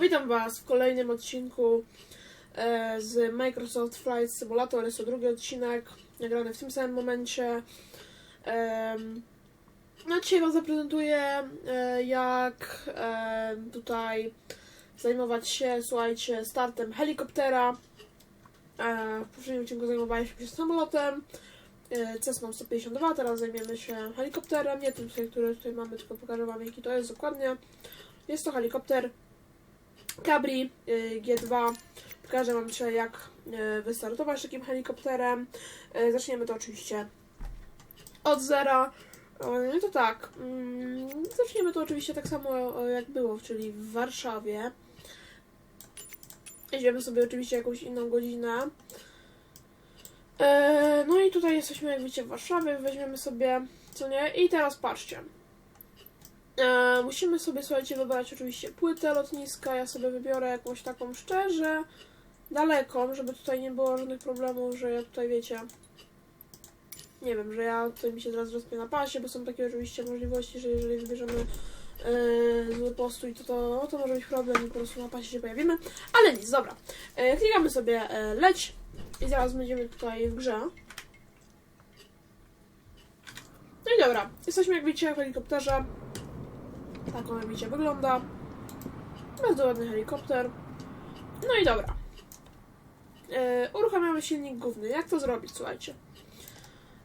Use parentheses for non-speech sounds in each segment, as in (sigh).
Witam Was w kolejnym odcinku e, z Microsoft Flight Simulator. Jest to drugi odcinek, nagrany w tym samym momencie. No dzisiaj Wam zaprezentuję, e, jak tutaj zajmować się, słuchajcie, startem helikoptera. E, w poprzednim odcinku zajmowałem się samolotem. E, Cessną 152, teraz zajmiemy się helikopterem, nie tym, który tutaj mamy, tylko pokażę Wam jaki to jest dokładnie. Jest to helikopter Cabri y, G2. Pokażę Wam dzisiaj, jak y, wystartować takim helikopterem. Y, Zaczniemy to oczywiście od zera. No to tak, mm, zaczniemy to oczywiście tak samo jak było, czyli w Warszawie. Idziemy sobie oczywiście jakąś inną godzinę. E, No i tutaj jesteśmy, jak widzicie, w Warszawie. Weźmiemy sobie, co nie? I teraz patrzcie. E, musimy sobie, słuchajcie, wybrać oczywiście płytę lotniska. Ja sobie wybiorę jakąś taką szczerze daleką, żeby tutaj nie było żadnych problemów, że ja tutaj, wiecie, nie wiem, że ja tutaj mi się teraz rozpię na pasie, bo są takie oczywiście możliwości, że jeżeli wybierzemy e, zły postój, to, to to może być problem i po prostu na pasie się pojawimy. Ale nic, dobra. E, klikamy sobie e, leć i zaraz będziemy tutaj w grze. No i dobra, jesteśmy jak widzicie w helikopterze. Tak on jak widzicie wygląda. Bardzo ładny helikopter. No i dobra. E, uruchamiamy silnik główny. Jak to zrobić, słuchajcie?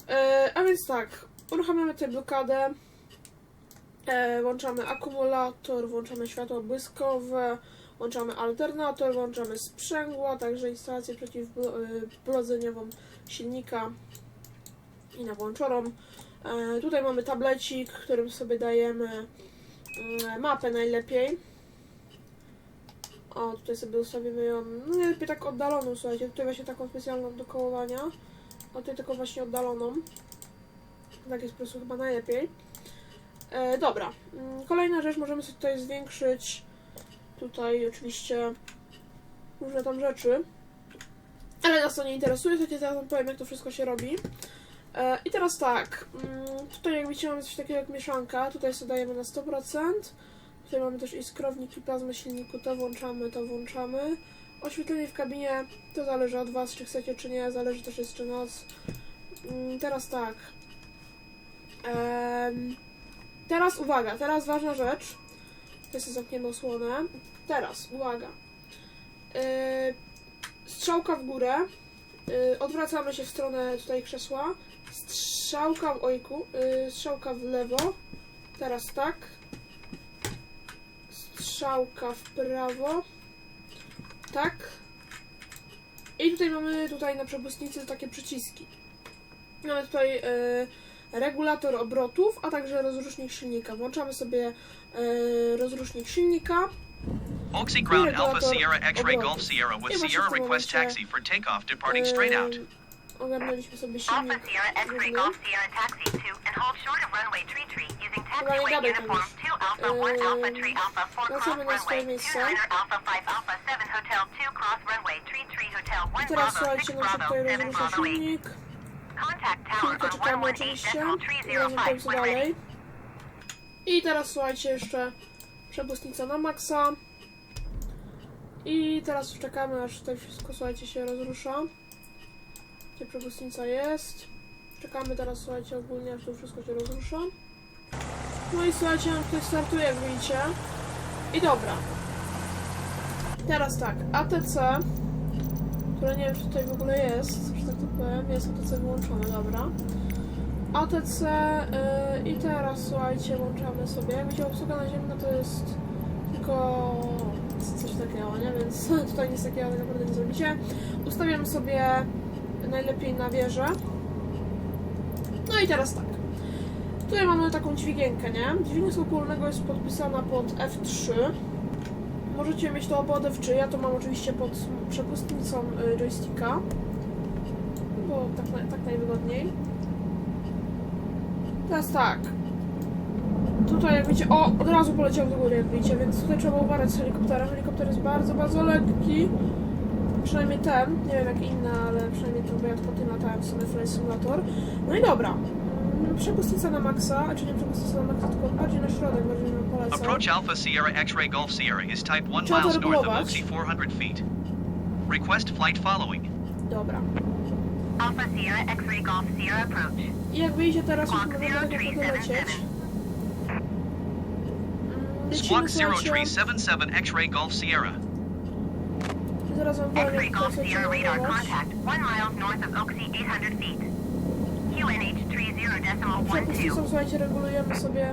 E, a więc tak, uruchamiamy tę blokadę. E, włączamy akumulator, włączamy światło błyskowe, włączamy alternator, włączamy sprzęgła, także instalację przeciwblodzeniową silnika i na włączoną. E, tutaj mamy tablecik, którym sobie dajemy mm, mapę najlepiej. O, tutaj sobie ustawimy ją, no najlepiej tak oddaloną, słuchajcie, tutaj właśnie taką specjalną do kołowania, a tutaj taką właśnie oddaloną. Tak jest po prostu chyba najlepiej. E, dobra, Mm, kolejna rzecz, możemy sobie tutaj zwiększyć tutaj oczywiście różne tam rzeczy. Ale nas to nie interesuje, to teraz wam powiem jak to wszystko się robi. E, I teraz tak, mm, tutaj jak widzicie mamy coś takiego jak mieszanka, tutaj sobie dajemy na 100%. Tutaj mamy też iskrownik i plazmę silniku, to włączamy, to włączamy. Oświetlenie w kabinie, to zależy od Was, czy chcecie, czy nie, zależy też jest czy noc. Mm, Teraz tak. Teraz uwaga, teraz ważna rzecz. Tutaj sobie zamkniemy osłonę. Teraz, uwaga. Yy, strzałka w górę. Yy, odwracamy się w stronę tutaj krzesła. Strzałka w ojku. Yy, strzałka w lewo. Teraz tak. Strzałka w prawo. Tak. I tutaj mamy tutaj na przepustnicy takie przyciski. Mamy tutaj yy, regulator obrotów, a także rozrusznik silnika. Włączamy sobie yy, rozrusznik silnika. Oxy Ground Alpha Regulator Sierra X-Ray obrotów. Golf Sierra with Sierra request taxi for takeoff departing straight out. Ogarnęliśmy sobie Alpha silnik. Sierra X-Ray główny. Golf Sierra Taxi to and hold short of runway tree tree using taxiway gadaj uniform komuś. 2 Alpha 1 Alpha Eee, Tree Alpha 4 cross wracamy na swoje runway 2 miejsce. Niner Alpha 5 Alpha 7 Hotel 2 cross runway tree tree Hotel 1 I teraz Bravo 6 słuchajcie, nam się Bravo tutaj 7 rozrusza Bravo 8. silnik. Contact tower Chwilkę on czekamy 118 oczywiście. decimal I rozrzucamy 305 co when ready. dalej. I teraz słuchajcie jeszcze przepustnica na maksa. I teraz czekamy aż tutaj wszystko słuchajcie się rozrusza. Gdzie przepustnica jest. Czekamy teraz słuchajcie ogólnie aż to wszystko się rozrusza. No i słuchajcie, nam tutaj startuje jak widzicie. I dobra. Teraz tak, ATC, które nie wiem czy tutaj w ogóle jest, że tak to powiem, jest ATC wyłączone, dobra. ATC yy, i teraz słuchajcie, włączamy sobie. Jak widzicie, obsługa naziemna to jest tylko coś takiego, nie? Więc (laughs) tutaj nic takiego tak naprawdę nie zrobicie. Ustawiam sobie najlepiej na wieżę. No i teraz tak. Tutaj mamy taką dźwigienkę, nie? Dźwignia skoku wolnego jest podpisana pod F3. Możecie mieć to pod F3, ja to mam oczywiście pod przepustnicą y, joysticka. Bo tak, tak najwygodniej. Teraz tak. Tutaj jak widzicie, o, od razu poleciał do góry jak widzicie, więc tutaj trzeba uważać z helikopterem. Helikopter jest bardzo, bardzo lekki. Przynajmniej ten, nie wiem jak inne, ale przynajmniej ten, bo ja tylko tym latałem w sumie Flight Simulator. No i dobra. Mm, Mamy przepustnicę na maksa, a czy nie przepustnicę na maksa, tylko bardziej na środek, bardziej bym polecał. Approach Alpha Sierra X-ray Golf Sierra is type 1 Trzeba to miles north of. Oaksey 400 feet. Request flight following. Dobra. Alpha Sierra X-ray Golf Sierra approach. I jak wyjdzie teraz, już możemy lecieć. 0377. Mm, Squawk Lecimy, słuchajcie, 0377 X-ray Golf Sierra. zaraz wam powiem, X-ray Golf Sierra radar contact. 1 miles north of Oaksey 800 feet. QNH 30 decimal Przepustnicą, 12. słuchajcie, regulujemy sobie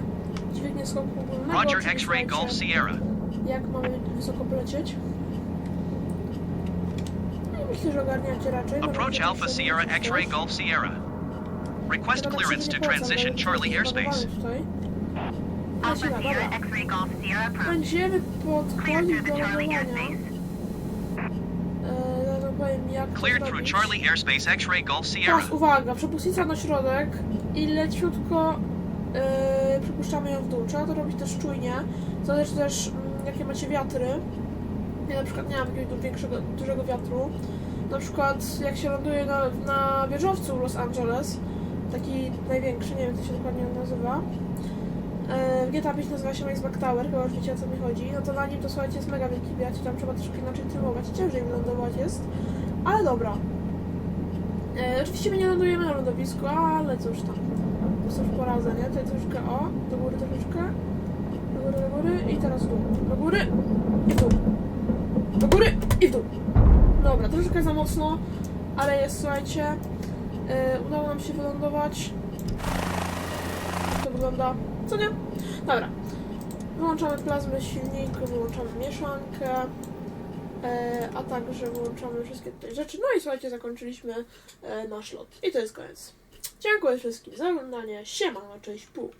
dźwignię skoku ogólnego. Roger X-ray Golf Sierra. Jak mamy wysoko polecieć. No że ogarniacie raczej. Approach Możecie Alpha Sierra. X-ray Golf Sierra. Request tak clearance sobie to nie polecam, transition Charlie airspace. Alpha Sierra. X-ray Golf Sierra. Będziemy podchodzić through do the Charlie lądowania. airspace. No powiem jak to Cleared through. Charlie airspace X-ray Golf Sierra. Teraz uwaga, przepustnica na środek i leciutko yy, przypuszczamy ją w dół. Trzeba to robić też czujnie. Zależy też mm, jakie macie wiatry. Ja na przykład nie mam jakiegoś du- większego, dużego wiatru. Na przykład jak się ląduje na, na wieżowcu Los Angeles, taki największy, nie wiem jak to się dokładnie nazywa. Yy, W GTA 5 nazywa się Max Tower, chyba już wiecie o co mi chodzi. No to na nim to słuchajcie jest mega wielki wiatr tam trzeba troszkę inaczej trymować. Ciężej mi lądować jest. Ale dobra. E, oczywiście my nie lądujemy na lądowisku, ale cóż tam. To sobie poradzę, nie? Tutaj troszkę, o, do góry troszeczkę. Do góry, do góry i teraz w dół. Do góry i w dół. Do góry i w dół. Troszeczkę za mocno, ale jest, słuchajcie. E, udało nam się wylądować. To wygląda? Co nie? Dobra. Wyłączamy plazmę silniku, wyłączamy mieszankę. E, a także wyłączamy wszystkie tutaj rzeczy. No i słuchajcie, zakończyliśmy e, nasz lot. I to jest koniec. Dziękuję wszystkim za oglądanie. Siema, cześć, pół.